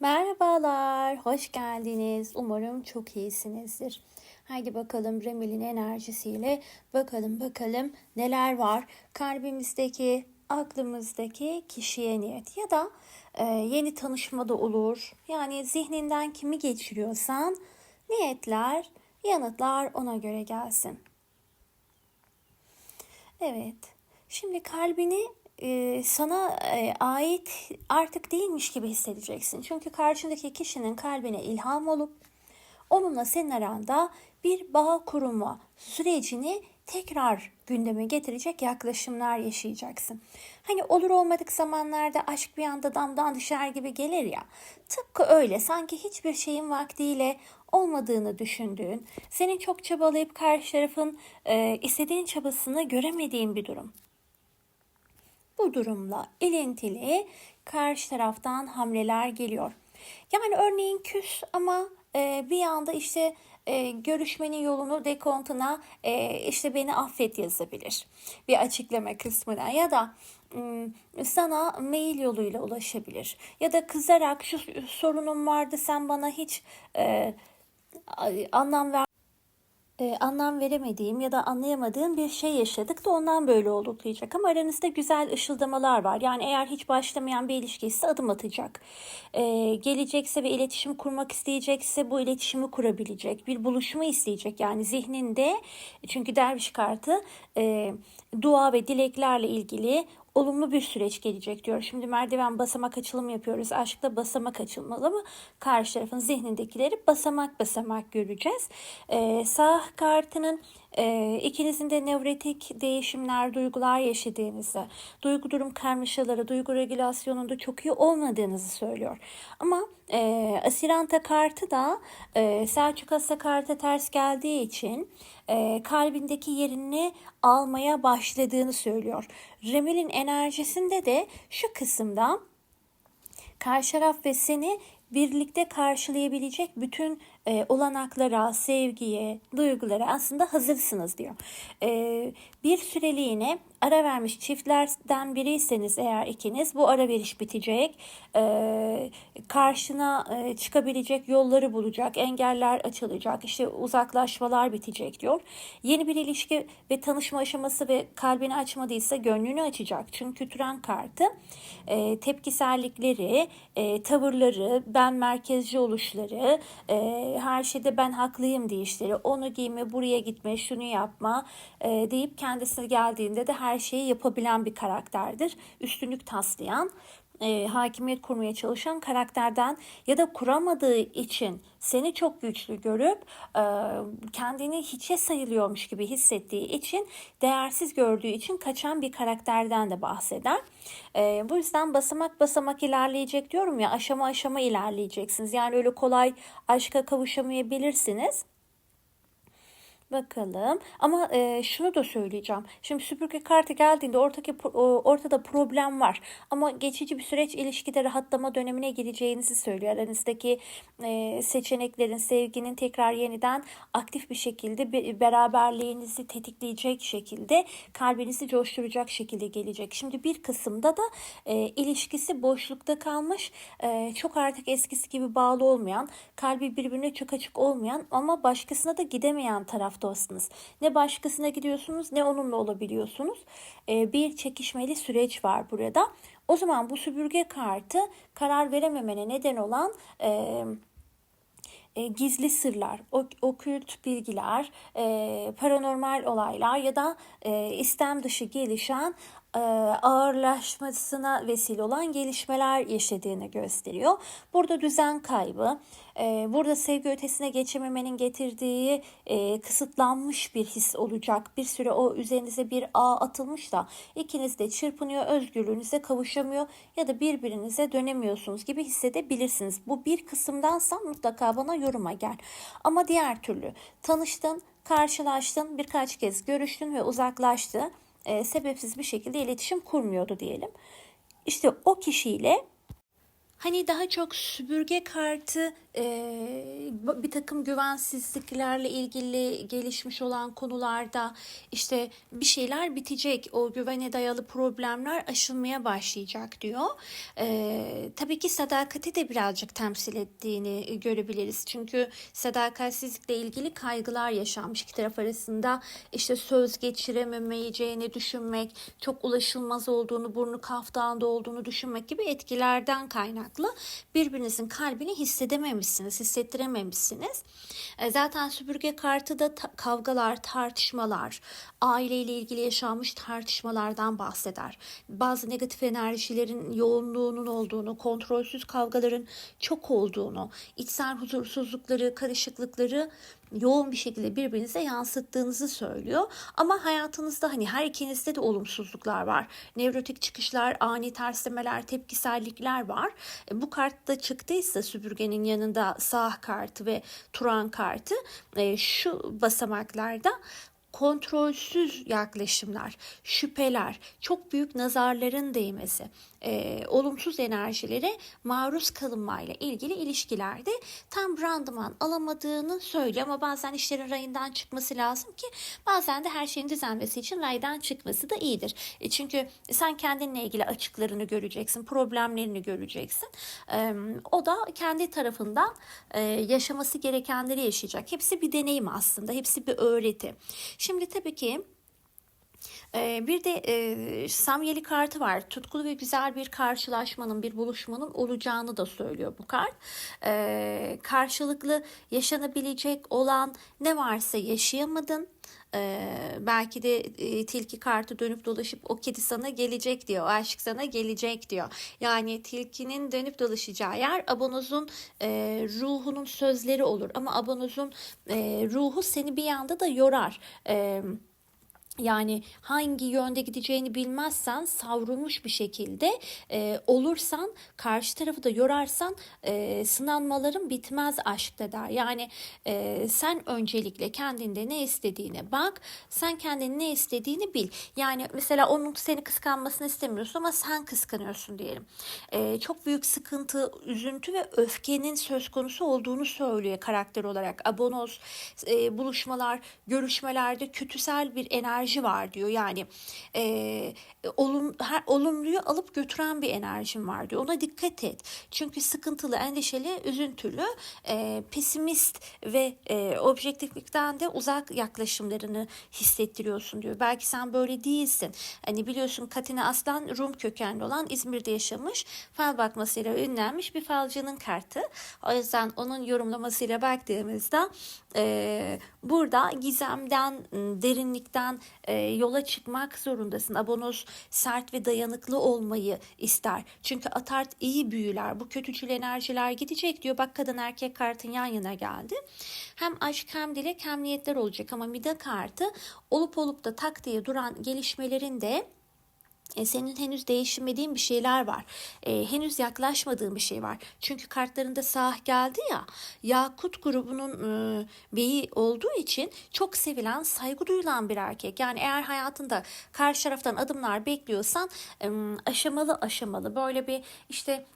Merhabalar, hoş geldiniz. Umarım çok iyisinizdir. Haydi bakalım Remil'in enerjisiyle bakalım bakalım neler var. Kalbimizdeki, aklımızdaki kişiye niyet ya da e, yeni tanışma da olur. Yani zihninden kimi geçiriyorsan niyetler, yanıtlar ona göre gelsin. Evet. Şimdi kalbini sana ait artık değilmiş gibi hissedeceksin. Çünkü karşındaki kişinin kalbine ilham olup onunla senin aranda bir bağ kurma sürecini tekrar gündeme getirecek yaklaşımlar yaşayacaksın. Hani olur olmadık zamanlarda aşk bir anda damdan düşer gibi gelir ya. Tıpkı öyle sanki hiçbir şeyin vaktiyle olmadığını düşündüğün, senin çok çabalayıp karşı tarafın e, istediğin çabasını göremediğin bir durum. Bu durumla ilintili karşı taraftan hamleler geliyor. Yani örneğin küs ama e, bir anda işte e, görüşmenin yolunu dekontuna e, işte beni affet yazabilir. Bir açıklama kısmına ya da sana mail yoluyla ulaşabilir. Ya da kızarak şu sorunum vardı sen bana hiç e, anlam ver e, anlam veremediğim ya da anlayamadığım bir şey yaşadık da ondan böyle olduk diyecek. Ama aranızda güzel ışıldamalar var. Yani eğer hiç başlamayan bir ilişkiyse adım atacak. E, gelecekse ve iletişim kurmak isteyecekse bu iletişimi kurabilecek. Bir buluşma isteyecek. Yani zihninde çünkü derviş kartı e, dua ve dileklerle ilgili olumlu bir süreç gelecek diyor. Şimdi merdiven basamak açılım yapıyoruz. Aşkta basamak açılmalı mı? Karşı tarafın zihnindekileri basamak basamak göreceğiz. Ee, sağ kartının e, ikinizin de nevretik değişimler, duygular yaşadığınızı, duygu durum karmaşaları, duygu regülasyonunda çok iyi olmadığınızı söylüyor. Ama e, Asiranta kartı da e, Selçuk Asa kartı ters geldiği için e, kalbindeki yerini almaya başladığını söylüyor. Remel'in enerjisinde de şu kısımda karşı taraf ve seni birlikte karşılayabilecek bütün e, olanaklara, sevgiye, duygulara aslında hazırsınız diyor. E, bir süreliğine ara vermiş çiftlerden biriyseniz eğer ikiniz bu ara veriş bitecek. E, karşına e, çıkabilecek yolları bulacak, engeller açılacak, işte uzaklaşmalar bitecek diyor. Yeni bir ilişki ve tanışma aşaması ve kalbini açmadıysa gönlünü açacak. Çünkü Türen kartı e, tepkisellikleri, e, tavırları, ben merkezci oluşları, e, her şeyde ben haklıyım deyişleri, onu giyme, buraya gitme, şunu yapma e, deyip kendisi geldiğinde de her şeyi yapabilen bir karakterdir. Üstünlük taslayan e, hakimiyet kurmaya çalışan karakterden ya da kuramadığı için seni çok güçlü görüp e, kendini hiçe sayılıyormuş gibi hissettiği için değersiz gördüğü için kaçan bir karakterden de bahseder. E, bu yüzden basamak basamak ilerleyecek diyorum ya aşama aşama ilerleyeceksiniz. Yani öyle kolay aşka kavuşamayabilirsiniz. Bakalım. Ama e, şunu da söyleyeceğim. Şimdi süpürge kartı geldiğinde ortadaki ortada problem var. Ama geçici bir süreç ilişkide rahatlama dönemine gireceğinizi söylüyor. Aranızdaki e, seçeneklerin, sevginin tekrar yeniden aktif bir şekilde beraberliğinizi tetikleyecek şekilde, kalbinizi coşturacak şekilde gelecek. Şimdi bir kısımda da e, ilişkisi boşlukta kalmış, e, çok artık eskisi gibi bağlı olmayan, kalbi birbirine çok açık olmayan ama başkasına da gidemeyen taraf dostunuz. Ne başkasına gidiyorsunuz ne onunla olabiliyorsunuz. E, bir çekişmeli süreç var burada. O zaman bu süpürge kartı karar verememene neden olan... E, e, gizli sırlar, okült bilgiler, e, paranormal olaylar ya da istem dışı gelişen ağırlaşmasına vesile olan gelişmeler yaşadığını gösteriyor. Burada düzen kaybı, burada sevgi ötesine geçememenin getirdiği kısıtlanmış bir his olacak. Bir süre o üzerinize bir ağ atılmış da ikiniz de çırpınıyor, özgürlüğünüze kavuşamıyor ya da birbirinize dönemiyorsunuz gibi hissedebilirsiniz. Bu bir kısımdansa mutlaka bana yoruma gel. Ama diğer türlü tanıştın, karşılaştın, birkaç kez görüştün ve uzaklaştı e, sebepsiz bir şekilde iletişim kurmuyordu diyelim. İşte o kişiyle Hani daha çok süpürge kartı e, bir takım güvensizliklerle ilgili gelişmiş olan konularda işte bir şeyler bitecek. O güvene dayalı problemler aşılmaya başlayacak diyor. E, tabii ki sadakati de birazcık temsil ettiğini görebiliriz. Çünkü sadakatsizlikle ilgili kaygılar yaşanmış iki taraf arasında. işte söz geçirememeyeceğini düşünmek, çok ulaşılmaz olduğunu, burnu kaftağında olduğunu düşünmek gibi etkilerden kaynaklı birbirinizin kalbini hissedememişsiniz, hissettirememişsiniz. E, Zaten süpürge kartı da kavgalar, tartışmalar, aileyle ilgili yaşanmış tartışmalardan bahseder. Bazı negatif enerjilerin yoğunluğunun olduğunu, kontrolsüz kavgaların çok olduğunu, içsel huzursuzlukları, karışıklıkları yoğun bir şekilde birbirinize yansıttığınızı söylüyor. Ama hayatınızda hani her ikinizde de olumsuzluklar var. Nevrotik çıkışlar, ani terslemeler, tepkisellikler var. E, bu kartta çıktıysa süpürgenin yanında sağ kartı ve Turan kartı e, şu basamaklarda kontrolsüz yaklaşımlar, şüpheler, çok büyük nazarların değmesi, e, olumsuz enerjilere maruz kalınmayla ilgili ilişkilerde tam randıman alamadığını söylüyor. Ama bazen işlerin rayından çıkması lazım ki bazen de her şeyin düzenmesi için raydan çıkması da iyidir. E, çünkü sen kendinle ilgili açıklarını göreceksin, problemlerini göreceksin. E, o da kendi tarafından e, yaşaması gerekenleri yaşayacak. Hepsi bir deneyim aslında, hepsi bir öğreti. Şimdi tabii ki ee, bir de e, Samyeli kartı var. Tutkulu ve güzel bir karşılaşmanın, bir buluşmanın olacağını da söylüyor bu kart. Ee, karşılıklı yaşanabilecek olan ne varsa yaşayamadın. Ee, belki de e, tilki kartı dönüp dolaşıp o kedi sana gelecek diyor. O aşk sana gelecek diyor. Yani tilkinin dönüp dolaşacağı yer abonozun e, ruhunun sözleri olur. Ama abonozun e, ruhu seni bir yanda da yorar. Evet yani hangi yönde gideceğini bilmezsen savrulmuş bir şekilde e, olursan karşı tarafı da yorarsan e, sınanmaların bitmez aşkta der. Yani e, sen öncelikle kendinde ne istediğine bak. Sen kendin ne istediğini bil. Yani mesela onun seni kıskanmasını istemiyorsun ama sen kıskanıyorsun diyelim. E, çok büyük sıkıntı, üzüntü ve öfkenin söz konusu olduğunu söylüyor karakter olarak. Abonoz, e, buluşmalar, görüşmelerde kötüsel bir enerji var diyor. Yani e, olum, her, olumluyu alıp götüren bir enerjim var diyor. Ona dikkat et. Çünkü sıkıntılı, endişeli, üzüntülü, e, pesimist ve e, objektiflikten de uzak yaklaşımlarını hissettiriyorsun diyor. Belki sen böyle değilsin. Hani biliyorsun Katina Aslan Rum kökenli olan İzmir'de yaşamış. Fal bakmasıyla ünlenmiş bir falcının kartı. O yüzden onun yorumlamasıyla baktığımızda e, burada gizemden, derinlikten e, yola çıkmak zorundasın. Abonos sert ve dayanıklı olmayı ister. Çünkü atart iyi büyüler. Bu kötücül enerjiler gidecek diyor. Bak kadın erkek kartın yan yana geldi. Hem aşk hem dilek hem niyetler olacak ama mide kartı olup olup da tak diye duran gelişmelerin de e, senin henüz değişmediğin bir şeyler var. E, henüz yaklaşmadığın bir şey var. Çünkü kartlarında sah geldi ya. Yakut grubunun e, beyi olduğu için çok sevilen, saygı duyulan bir erkek. Yani eğer hayatında karşı taraftan adımlar bekliyorsan e, aşamalı aşamalı böyle bir işte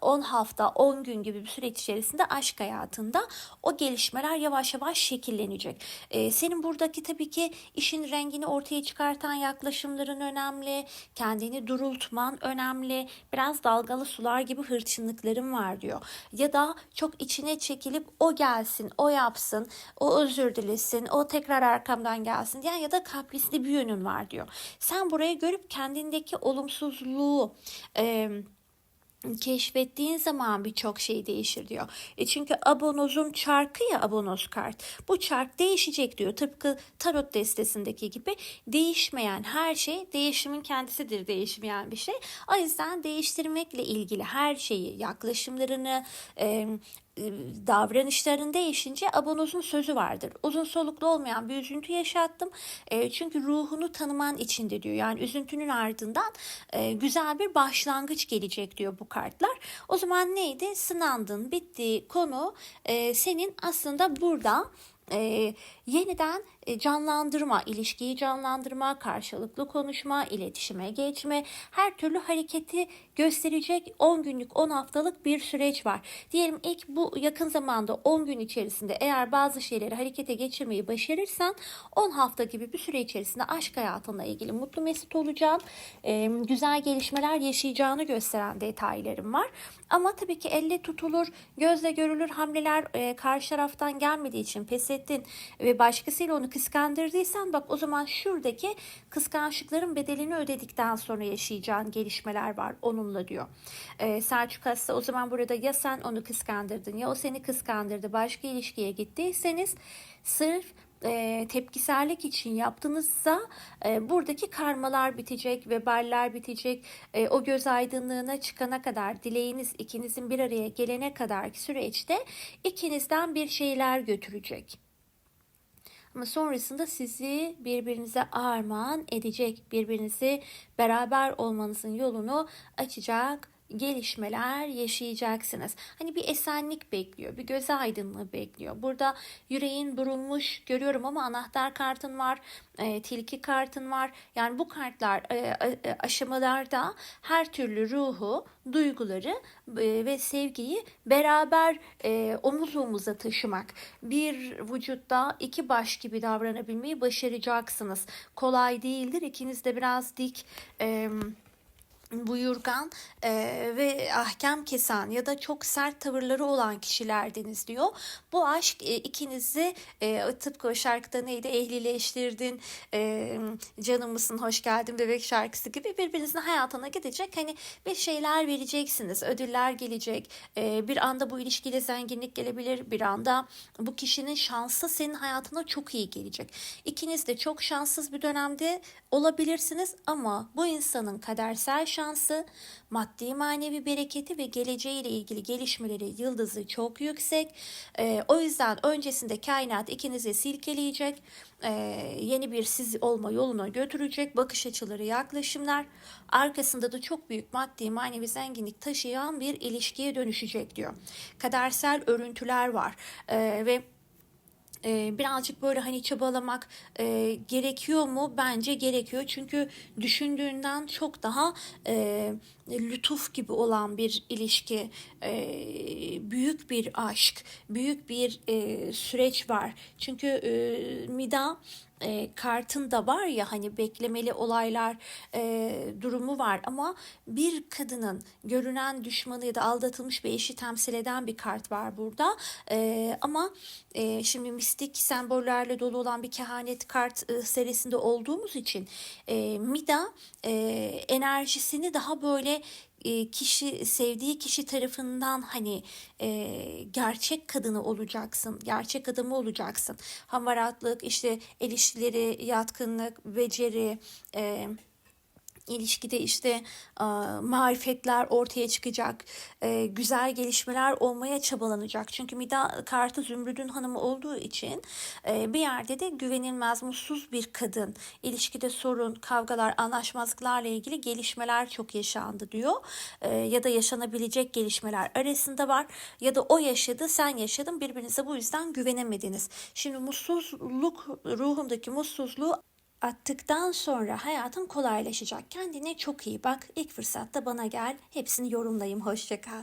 10 hafta, 10 gün gibi bir süreç içerisinde aşk hayatında o gelişmeler yavaş yavaş şekillenecek. Ee, senin buradaki tabii ki işin rengini ortaya çıkartan yaklaşımların önemli, kendini durultman önemli, biraz dalgalı sular gibi hırçınlıkların var diyor. Ya da çok içine çekilip o gelsin, o yapsın, o özür dilesin, o tekrar arkamdan gelsin diyen ya da kaprisli bir yönün var diyor. Sen buraya görüp kendindeki olumsuzluğu... E, keşfettiğin zaman birçok şey değişir diyor. E çünkü abonozun çarkı ya abonoz kart. Bu çark değişecek diyor. Tıpkı tarot destesindeki gibi değişmeyen her şey değişimin kendisidir değişmeyen bir şey. O yüzden değiştirmekle ilgili her şeyi yaklaşımlarını davranışların değişince abonozun sözü vardır. Uzun soluklu olmayan bir üzüntü yaşattım. E, çünkü ruhunu tanıman içinde diyor. Yani üzüntünün ardından e, güzel bir başlangıç gelecek diyor bu kartlar. O zaman neydi? Sınandın, bitti konu e, senin aslında burada e, yeniden e, canlandırma, ilişkiyi canlandırma, karşılıklı konuşma, iletişime geçme, her türlü hareketi gösterecek 10 günlük 10 haftalık bir süreç var. Diyelim ilk bu yakın zamanda 10 gün içerisinde eğer bazı şeyleri harekete geçirmeyi başarırsan 10 hafta gibi bir süre içerisinde aşk hayatınla ilgili mutlu mesut olacağın, e, güzel gelişmeler yaşayacağını gösteren detaylarım var. Ama tabii ki elle tutulur, gözle görülür hamleler e, karşı taraftan gelmediği için pes ettin ve başkasıyla onu kıskandırdıysan bak o zaman şuradaki kıskançlıkların bedelini ödedikten sonra yaşayacağın gelişmeler var onunla diyor. E, Selçuk Hassa o zaman burada ya sen onu kıskandırdın ya o seni kıskandırdı başka ilişkiye gittiyseniz sırf e, tepkisellik için yaptığınızda e, buradaki karmalar bitecek, veballer bitecek. E, o göz aydınlığına çıkana kadar, dileğiniz ikinizin bir araya gelene kadarki süreçte ikinizden bir şeyler götürecek. Ama sonrasında sizi birbirinize armağan edecek, birbirinizi beraber olmanızın yolunu açacak gelişmeler yaşayacaksınız. Hani bir esenlik bekliyor, bir göz aydınlığı bekliyor. Burada yüreğin burulmuş görüyorum ama anahtar kartın var, e, tilki kartın var. Yani bu kartlar e, e, aşamalarda her türlü ruhu, duyguları e, ve sevgiyi beraber e, omuz omuza taşımak. Bir vücutta iki baş gibi davranabilmeyi başaracaksınız. Kolay değildir. İkiniz de biraz dik... E, buyurgan e, ve ahkam kesen ya da çok sert tavırları olan kişilerdiniz diyor. Bu aşk e, ikinizi e, tıpkı o şarkıda neydi ehlileştirdin e, canımısın hoş geldin bebek şarkısı gibi birbirinizin hayatına gidecek. Hani bir şeyler vereceksiniz ödüller gelecek e, bir anda bu ilişkiyle zenginlik gelebilir bir anda bu kişinin şansı senin hayatına çok iyi gelecek. İkiniz de çok şanssız bir dönemde olabilirsiniz ama bu insanın kadersel şansı şansı, maddi manevi bereketi ve geleceğiyle ilgili gelişmeleri yıldızı çok yüksek. E, o yüzden öncesinde kainat ikinizi silkeleyecek, e, yeni bir siz olma yoluna götürecek bakış açıları, yaklaşımlar. Arkasında da çok büyük maddi manevi zenginlik taşıyan bir ilişkiye dönüşecek diyor. Kadersel örüntüler var e, ve e, birazcık böyle hani çabalamak e, gerekiyor mu? Bence gerekiyor. Çünkü düşündüğünden çok daha e, lütuf gibi olan bir ilişki, e, büyük bir aşk, büyük bir e, süreç var. Çünkü e, Mida e, kartında var ya hani beklemeli olaylar e, durumu var ama bir kadının görünen düşmanı ya da aldatılmış bir eşi temsil eden bir kart var burada e, ama e, şimdi mistik sembollerle dolu olan bir kehanet kart e, serisinde olduğumuz için e, Mida e, enerjisini daha böyle e, kişi sevdiği kişi tarafından hani e, gerçek kadını olacaksın, gerçek adamı olacaksın. Hamaratlık, işte ilişkileri, yatkınlık, beceri, e, ilişkide işte e, marifetler ortaya çıkacak, e, güzel gelişmeler olmaya çabalanacak. Çünkü Mida kartı Zümrüd'ün hanımı olduğu için e, bir yerde de güvenilmez, mutsuz bir kadın. İlişkide sorun, kavgalar, anlaşmazlıklarla ilgili gelişmeler çok yaşandı diyor. E, ya da yaşanabilecek gelişmeler arasında var. Ya da o yaşadı, sen yaşadın. Birbirinize bu yüzden güvenemediniz. Şimdi mutsuzluk, ruhundaki mutsuzluğu attıktan sonra hayatın kolaylaşacak. Kendine çok iyi bak. İlk fırsatta bana gel. Hepsini yorumlayayım. Hoşça kal.